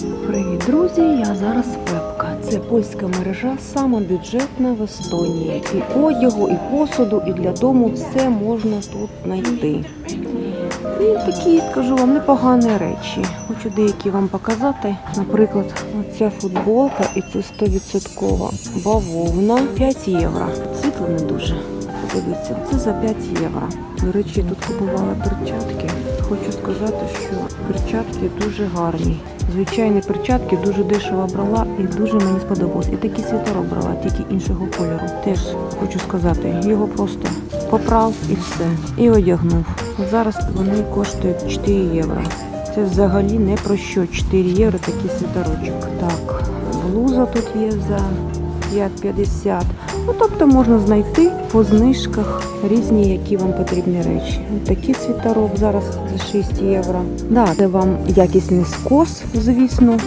Привіт, друзі! Я зараз Пепка. Це польська мережа, сама бюджетна в Естонії. І одягу, і посуду, і для дому все можна тут знайти. І такі, скажу вам, непогані речі. Хочу деякі вам показати. Наприклад, оця футболка, і це 100% бавовна 5 євро. Світло не дуже. Подивіться, це за 5 євро. До речі, тут купувала перчатки. Хочу сказати, що перчатки дуже гарні. Звичайні перчатки дуже дешево брала і дуже мені сподобалось. І такий світорок брала, тільки іншого кольору. Теж хочу сказати, його просто поправ і все. І одягнув. Зараз вони коштують 4 євро. Це взагалі не про що. 4 євро такий світорочок. Так, блуза тут є за 5,50. Ну, тобто можна знайти по знижках різні, які вам потрібні речі. Ось Такий світорок зараз за 6 євро. Да, це вам якісний скос, звісно,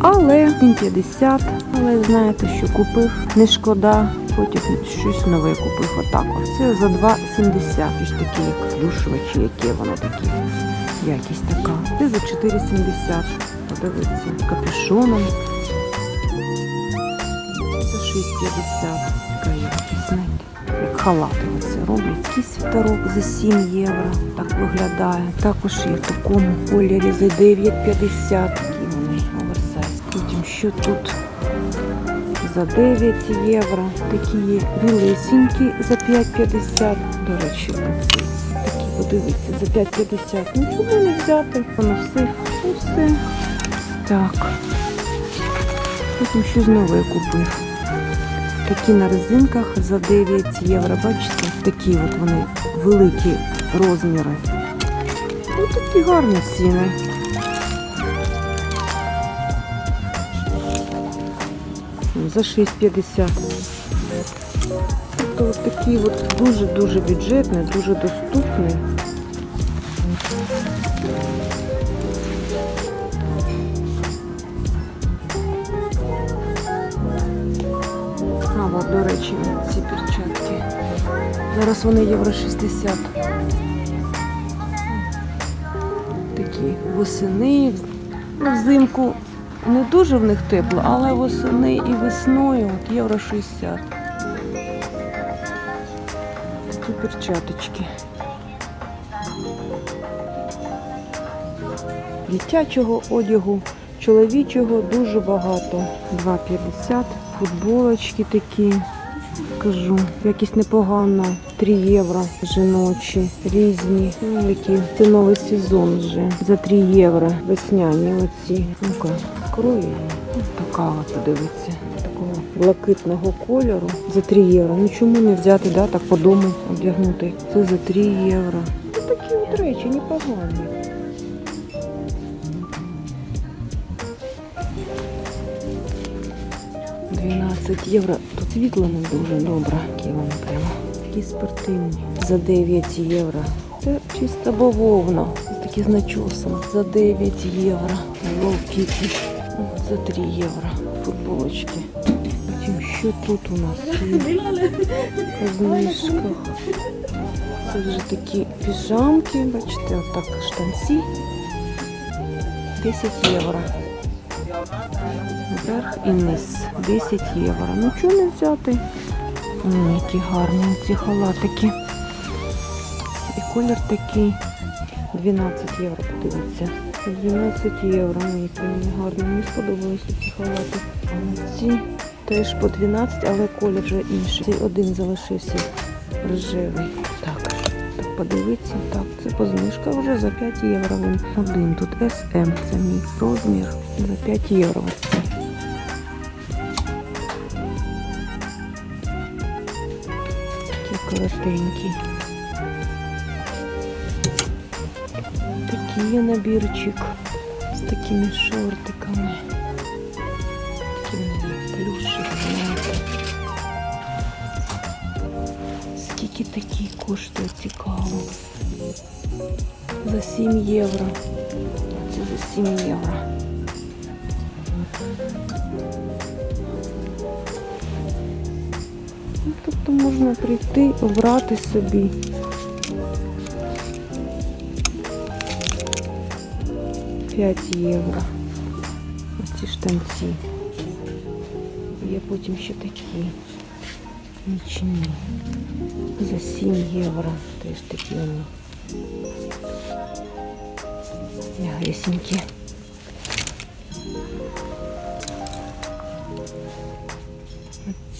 але він 50. Але знаєте, що купив, не шкода. Потім щось нове купив. Отак. Це за 2,70. Ось такі, як душувачі, які воно такі. Якість така. Це за 4,70. Подивіться, капюшоном. Це 6,50. Халати оце роблять. Світорок за 7 євро. Так виглядає. Також є в такому кольорі за 9,50. Такі вони оверсайз. Потім що тут? За 9 євро. Такі є білесенькі за 5,50. До речі, такі подивіться, за 5,50. Ну чому не взяти? Воно ну все. Так. Потім щось нове купив. Такі на резинках за 9 євро. Бачите? Такі от вони великі розміри. Ну такі гарні ціни. За 6,50. Тобто от такі от дуже-дуже бюджетні, дуже доступні. До речі, ці перчатки. Зараз вони євро 60. Такі восени. Ну, взимку не дуже в них тепло, але восени і весною от євро 60. Такі перчаточки. Дитячого одягу, чоловічого дуже багато. 2,50. Футболочки такі. Кажу, якісь непогано. 3 євро жіночі, різні. Ну, які. Це новий сезон вже. За 3 євро. Весняні оці. Ну-ка, скрою. Така от, подивіться. Такого блакитного кольору. За 3 євро. Ну чому не взяти, да, так по дому одягнути? Це за 3 євро. Ну такі от речі, непогані. – 12 євро. Тут світло не дуже добре. Такі вони прямо. Такі спортивні. За 9 євро. Це чисто бавовна. Ось такі з начосом. За 9 євро. Ловкіті. За 3 євро. Футболочки. Потім що тут у нас є? По знижках. Це вже такі піжамки. Бачите, отак штанці. 10 євро. Верх і низ 10 євро. Ну чого не взяти? М, які гарні ці халатики. І колір такий 12 євро, подивіться. 12 євро. Ну, які вони гарні. Мені сподобалися ці халати. Ці теж по 12, але колір вже інший. Цей один залишився рожевий. Так, так це по знижках вже за 5 євро. Один тут SM, це мій розмір. За 5 євро. Такі коротенькі. Такий набірчик з такими шортиками. Скільки такі коштує цікаво? За 7 євро. Це за 7 євро. Ну, тобто можна прийти, обрати собі. П'ять євро. Ось ці штанці. Є потім ще такі нічні. За 7 євро. Теж такі вони. Мягесенькі.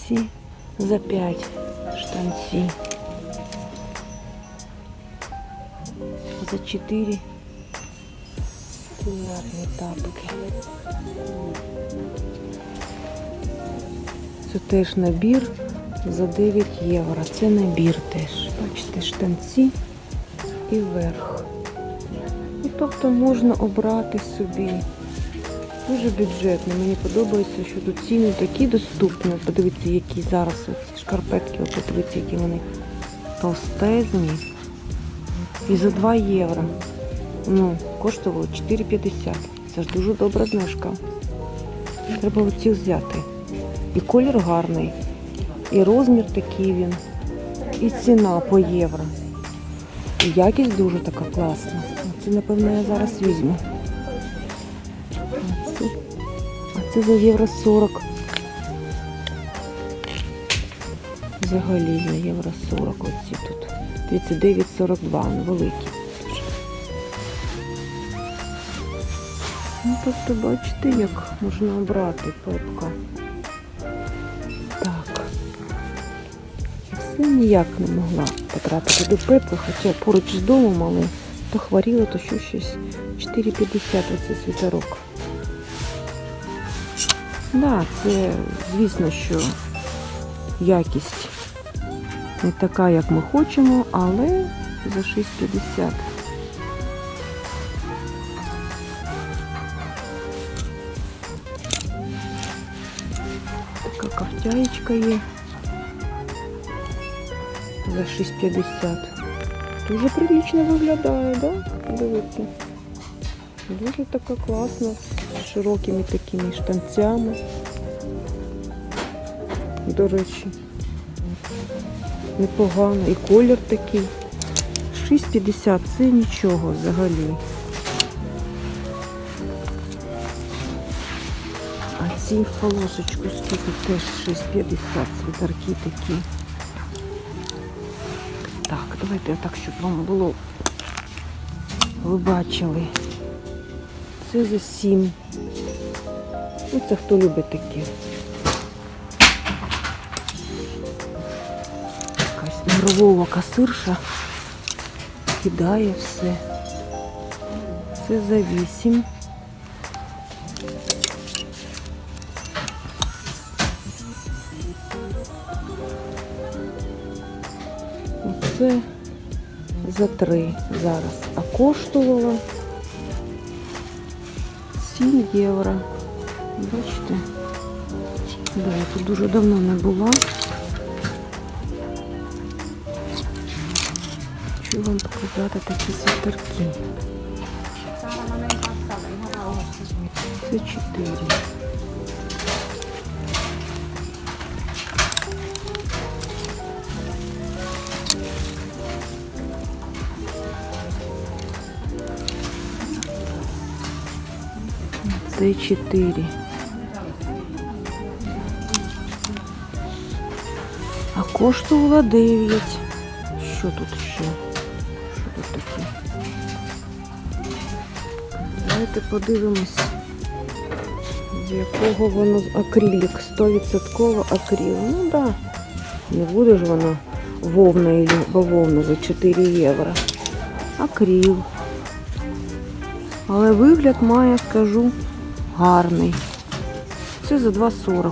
Ці за 5 штанці. За 4 Кулінарні тапки. Це теж набір за 9 євро. Це набір теж. Бачите, штанці і верх. І тобто можна обрати собі. Дуже бюджетно. Мені подобається, що тут ціни такі доступні. Подивіться, які зараз ці шкарпетки, подивіться, які вони товстезні. І за 2 євро. Ну, коштувало 4,50. Це ж дуже добра знижка. Треба оці взяти. І колір гарний, і розмір такий він, і ціна по євро. І якість дуже така класна. Це, напевно, я зараз візьму. А це, а це за євро 40. Взагалі за євро 40 оці тут. 39,42, ну, великі. Ну, тобто, бачите, як можна обрати пепка. Все ніяк не могла потрапити до пепка, хоча поруч з домом, але то хворіла, то що щось 4,50 оце світерок. Да, це, звісно, що якість не така, як ми хочемо, але за 6,50. Така ковтяєчка є. За 6,50. Дуже прилично виглядає, да? Дивіться. Дуже така класна, з широкими такими штанцями. До речі, непогано. І колір такий. 6,50 це нічого взагалі. А ці в полосочку скільки теж 6,50 світерки такі. Так, давайте так, щоб вам було. Ви бачили. Це за 7. Ну, це хто любить такі. Якась мирового касирша кидає все. Це за 8. Оце за 3 зараз. А коштувало 7 євро. Бачите? Да, я тут дуже давно не була. Хочу вам показати такі світерки. Це 4. Це 4. А коштувала 9. Що тут ще? Що тут таке? Давайте подивимось, з якого воно акрилік. 100% акрил. Ну так. Да. Не буде ж воно вовна і бавовна за 4 євро. Акрил. Але вигляд має, скажу, гарний. Це за 2,40.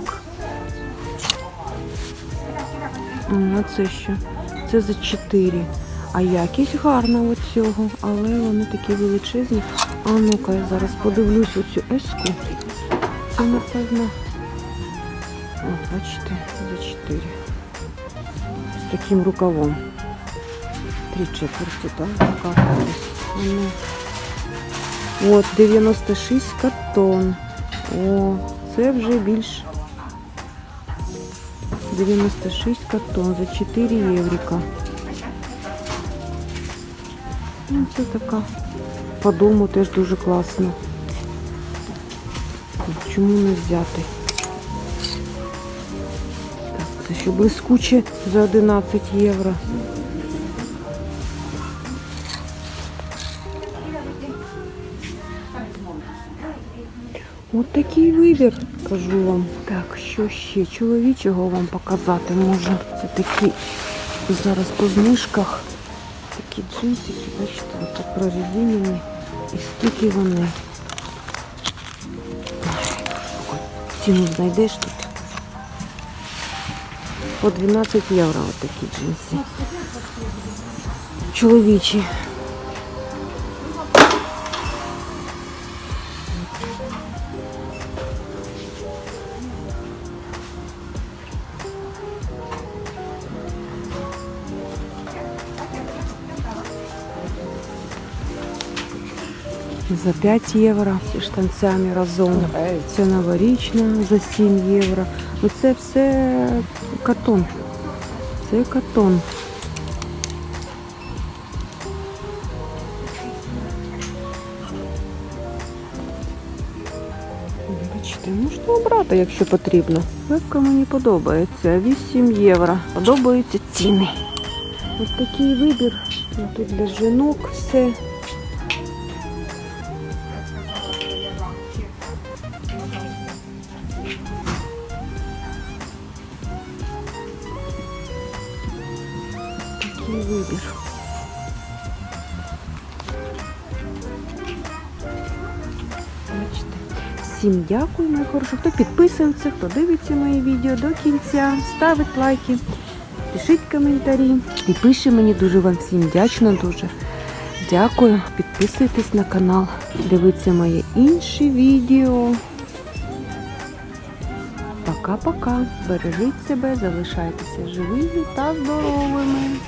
М, А це що? Це за 4. А якість гарна от цього, але вони такі величезні. А ну-ка, я зараз подивлюсь оцю еску. Це, напевно. О, бачите, за 4. З таким рукавом. Три четверті, так? Така. От, 96 картон. О, це вже більш 96 картон за 4 єврика. Ну, це така по дому теж дуже класно. чому не взяти? Так, це ще блискуче за 11 євро. От такий вибір, кажу вам. Так, що ще чоловічого вам показати може. Це такі зараз по знижках. Такі джинсики, бачите, тут прорізинені. І скільки вони. Ціну знайдеш тут. По 12 євро от такі джинси. Чоловічі. За 5 євро зі штанцями разом. Це новорічна за 7 євро. Ну це все катон. Це катон. Бачите, можна обрати, якщо потрібно. Вебка мені подобається. 8 євро. Подобаються ціни. Ось такий вибір. Ну, Тут для жінок все. Всім дякую, мої хороші. Хто підписується, хто дивиться мої відео до кінця, ставить лайки, пишіть коментарі. І пише мені дуже вам всім вдячна дуже. Дякую. Підписуйтесь на канал, дивіться мої інші відео. Пока-пока. Бережіть себе, залишайтеся живими та здорові.